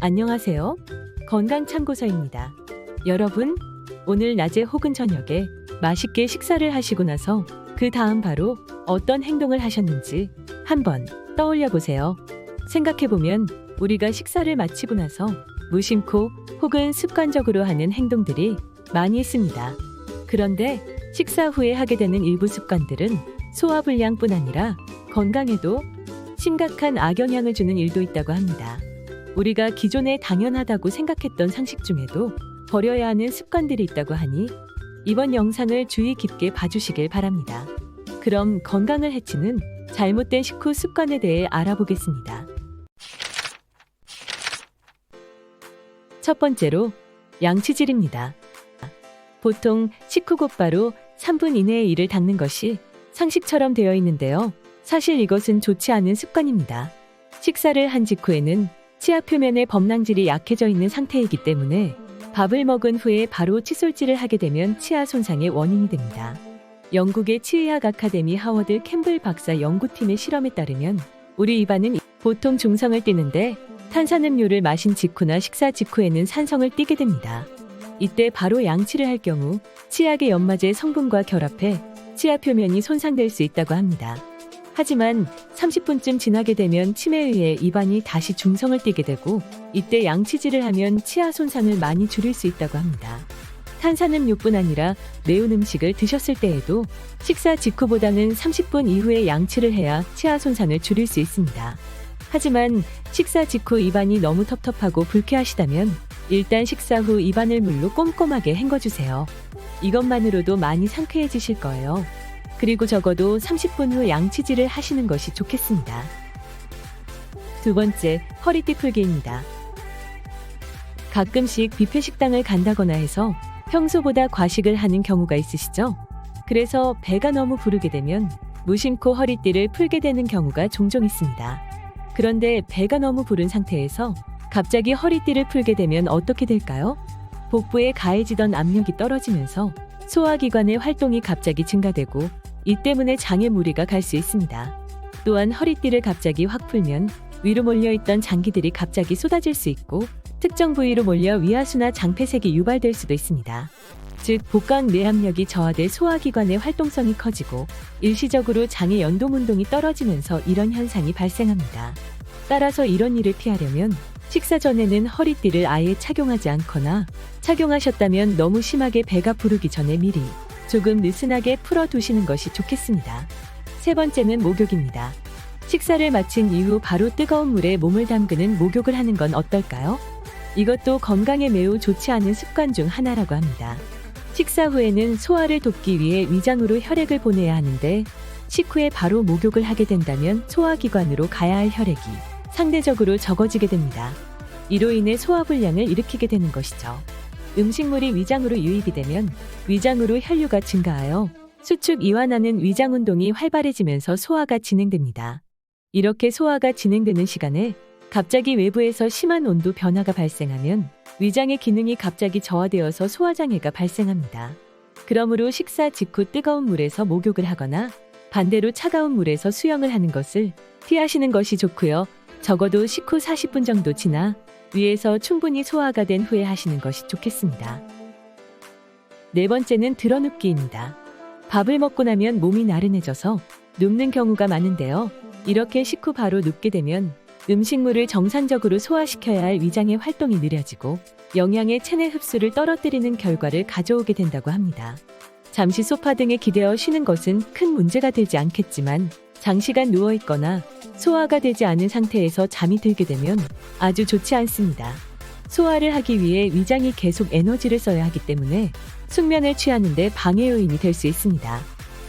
안녕하세요. 건강참고서입니다. 여러분, 오늘 낮에 혹은 저녁에 맛있게 식사를 하시고 나서 그 다음 바로 어떤 행동을 하셨는지 한번 떠올려 보세요. 생각해보면 우리가 식사를 마치고 나서 무심코 혹은 습관적으로 하는 행동들이 많이 있습니다. 그런데 식사 후에 하게 되는 일부 습관들은 소화불량뿐 아니라 건강에도 심각한 악영향을 주는 일도 있다고 합니다. 우리가 기존에 당연하다고 생각했던 상식 중에도 버려야 하는 습관들이 있다고 하니 이번 영상을 주의 깊게 봐주시길 바랍니다. 그럼 건강을 해치는 잘못된 식후 습관에 대해 알아보겠습니다. 첫 번째로 양치질입니다. 보통 식후 곧바로 3분 이내에 이를 닦는 것이 상식처럼 되어 있는데요. 사실 이것은 좋지 않은 습관입니다. 식사를 한 직후에는 치아 표면의 범랑질이 약해져 있는 상태이기 때문에 밥을 먹은 후에 바로 칫솔질을 하게 되면 치아 손상의 원인이 됩니다. 영국의 치의학 아카데미 하워드 캠블 박사 연구팀의 실험에 따르면 우리 입안은 보통 중성을 띠는데 탄산음료를 마신 직후나 식사 직후에는 산성을 띠게 됩니다. 이때 바로 양치를 할 경우 치약의 연마제 성분과 결합해 치아 표면이 손상될 수 있다고 합니다. 하지만 30분쯤 지나게 되면 침에 의해 입안이 다시 중성을 띠게 되고 이때 양치질을 하면 치아 손상을 많이 줄일 수 있다고 합니다. 탄산음료뿐 아니라 매운 음식을 드셨을 때에도 식사 직후보다는 30분 이후에 양치를 해야 치아 손상을 줄일 수 있습니다. 하지만 식사 직후 입안이 너무 텁텁하고 불쾌하시다면 일단 식사 후 입안을 물로 꼼꼼하게 헹궈주세요. 이것만으로도 많이 상쾌해지실 거예요. 그리고 적어도 30분 후 양치질을 하시는 것이 좋겠습니다. 두 번째, 허리띠 풀기입니다. 가끔씩 뷔페 식당을 간다거나 해서 평소보다 과식을 하는 경우가 있으시죠? 그래서 배가 너무 부르게 되면 무심코 허리띠를 풀게 되는 경우가 종종 있습니다. 그런데 배가 너무 부른 상태에서 갑자기 허리띠를 풀게 되면 어떻게 될까요? 복부에 가해지던 압력이 떨어지면서 소화기관의 활동이 갑자기 증가되고 이 때문에 장에 무리가 갈 수 있습니다. 또한 허리띠를 갑자기 확 풀면 위로 몰려있던 장기들이 갑자기 쏟아질 수 있고 특정 부위로 몰려 위하수나 장폐색이 유발될 수도 있습니다. 즉 복강 내압력이 저하돼 소화기관의 활동성이 커지고 일시적으로 장의 연동 운동이 떨어지면서 이런 현상이 발생합니다. 따라서 이런 일을 피하려면 식사 전에는 허리띠를 아예 착용하지 않거나 착용하셨다면 너무 심하게 배가 부르기 전에 미리 조금 느슨하게 풀어 두시는 것이 좋겠습니다. 세 번째는 목욕입니다. 식사를 마친 이후 바로 뜨거운 물에 몸을 담그는 목욕을 하는 건 어떨까요? 이것도 건강에 매우 좋지 않은 습관 중 하나라고 합니다. 식사 후에는 소화를 돕기 위해 위장으로 혈액을 보내야 하는데 식후에 바로 목욕을 하게 된다면 소화기관으로 가야 할 혈액이 상대적으로 적어지게 됩니다. 이로 인해 소화불량을 일으키게 되는 것이죠. 음식물이 위장으로 유입이 되면 위장으로 혈류가 증가하여 수축 이완하는 위장 운동이 활발해지면서 소화가 진행됩니다. 이렇게 소화가 진행되는 시간에 갑자기 외부에서 심한 온도 변화가 발생하면 위장의 기능이 갑자기 저하되어서 소화장애가 발생합니다. 그러므로 식사 직후 뜨거운 물에서 목욕을 하거나 반대로 차가운 물에서 수영을 하는 것을 피하시는 것이 좋고요. 적어도 식후 40분 정도 지나 위에서 충분히 소화가 된 후에 하시는 것이 좋겠습니다. 네 번째는 드러눕기입니다. 밥을 먹고 나면 몸이 나른해져서 눕는 경우가 많은데요. 이렇게 식후 바로 눕게 되면 음식물을 정상적으로 소화시켜야 할 위장의 활동이 느려지고 영양의 체내 흡수를 떨어뜨리는 결과를 가져오게 된다고 합니다. 잠시 소파 등에 기대어 쉬는 것은 큰 문제가 되지 않겠지만 장시간 누워 있거나 소화가 되지 않은 상태에서 잠이 들게 되면 아주 좋지 않습니다. 소화를 하기 위해 위장이 계속 에너지를 써야 하기 때문에 숙면을 취하는데 방해 요인이 될 수 있습니다.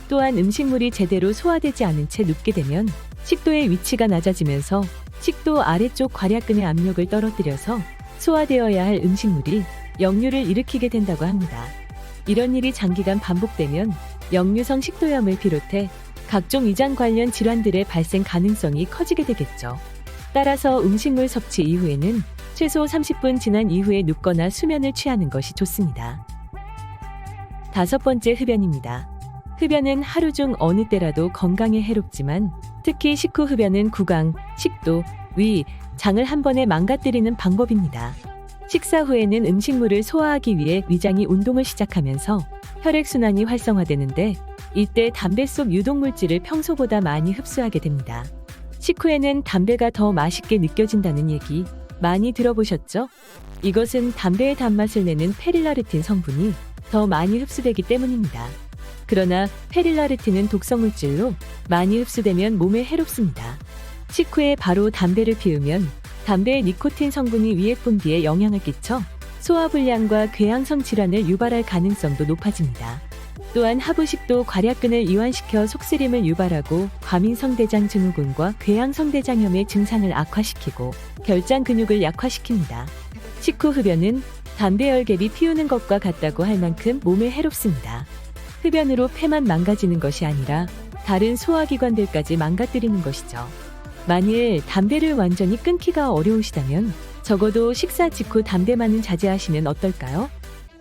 또한 음식물이 제대로 소화되지 않은 채 눕게 되면 식도의 위치가 낮아지면서 식도 아래쪽 괄약근의 압력을 떨어뜨려서 소화되어야 할 음식물이 역류를 일으키게 된다고 합니다. 이런 일이 장기간 반복되면 역류성 식도염을 비롯해 각종 위장 관련 질환들의 발생 가능성이 커지게 되겠죠. 따라서 음식물 섭취 이후에는 최소 30분 지난 이후에 눕거나 수면을 취하는 것이 좋습니다. 다섯 번째 흡연입니다. 흡연은 하루 중 어느 때라도 건강에 해롭지만 특히 식후 흡연은 구강, 식도, 위, 장을 한 번에 망가뜨리는 방법입니다. 식사 후에는 음식물을 소화하기 위해 위장이 운동을 시작하면서 혈액순환이 활성화되는데 이때 담배 속 유독물질을 평소보다 많이 흡수하게 됩니다. 식후에는 담배가 더 맛있게 느껴진다는 얘기 많이 들어보셨죠? 이것은 담배의 단맛을 내는 페릴라르틴 성분이 더 많이 흡수되기 때문입니다. 그러나 페릴라르틴은 독성 물질로 많이 흡수되면 몸에 해롭습니다. 식후에 바로 담배를 피우면 담배의 니코틴 성분이 위액분 비에 영향을 끼쳐 소화불량과 궤양성 질환을 유발할 가능성도 높아집니다. 또한 하부식도 괄약근을 이완시켜 속쓰림을 유발하고 과민성대장 증후군과 궤양성대장염의 증상을 악화시키고 결장 근육을 약화시킵니다. 식후 흡연은 담배 열갭이 피우는 것과 같다고 할 만큼 몸에 해롭습니다. 흡연으로 폐만 망가지는 것이 아니라 다른 소화기관들까지 망가뜨리는 것이죠. 만일 담배를 완전히 끊기가 어려우시다면 적어도 식사 직후 담배만은 자제하시면 어떨까요?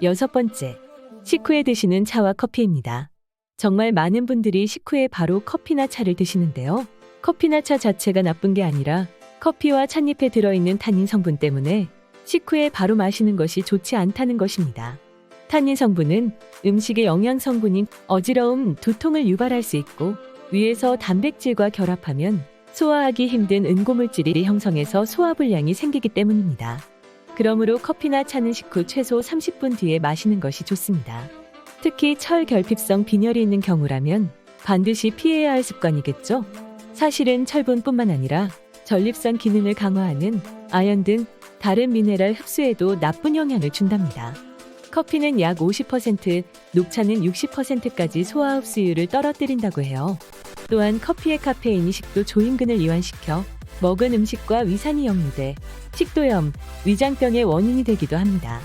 여섯 번째, 식후에 드시는 차와 커피입니다. 정말 많은 분들이 식후에 바로 커피나 차를 드시는데요. 커피나 차 자체가 나쁜 게 아니라 커피와 찻잎에 들어있는 탄닌 성분 때문에 식후에 바로 마시는 것이 좋지 않다는 것입니다. 탄닌 성분은 음식의 영양 성분인 어지러움, 두통을 유발할 수 있고 위에서 단백질과 결합하면 소화하기 힘든 응고물질이 형성해서 소화불량이 생기기 때문입니다. 그러므로 커피나 차는 식후 최소 30분 뒤에 마시는 것이 좋습니다. 특히 철결핍성 빈혈이 있는 경우라면 반드시 피해야 할 습관이겠죠? 사실은 철분뿐만 아니라 전립선 기능을 강화하는 아연 등 다른 미네랄 흡수에도 나쁜 영향을 준답니다. 커피는 약 50%, 녹차는 60%까지 소화 흡수율을 떨어뜨린다고 해요. 또한 커피의 카페인이 식도 조임근을 이완시켜 먹은 음식과 위산이 역류돼 식도염, 위장병의 원인이 되기도 합니다.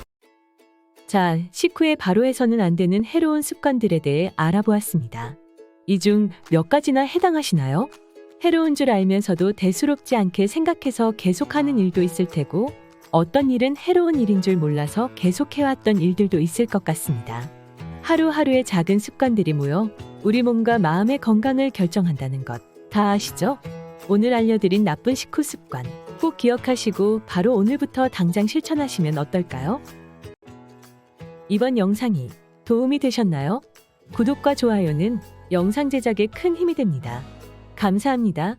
자, 식후에 바로 해서는 안 되는 해로운 습관들에 대해 알아보았습니다. 이 중 몇 가지나 해당하시나요? 해로운 줄 알면서도 대수롭지 않게 생각해서 계속하는 일도 있을 테고 어떤 일은 해로운 일인 줄 몰라서 계속해왔던 일들도 있을 것 같습니다. 하루하루의 작은 습관들이 모여 우리 몸과 마음의 건강을 결정한다는 것 다 아시죠? 오늘 알려드린 나쁜 식후 습관 꼭 기억하시고 바로 오늘부터 당장 실천하시면 어떨까요? 이번 영상이 도움이 되셨나요? 구독과 좋아요는 영상 제작에 큰 힘이 됩니다. 감사합니다.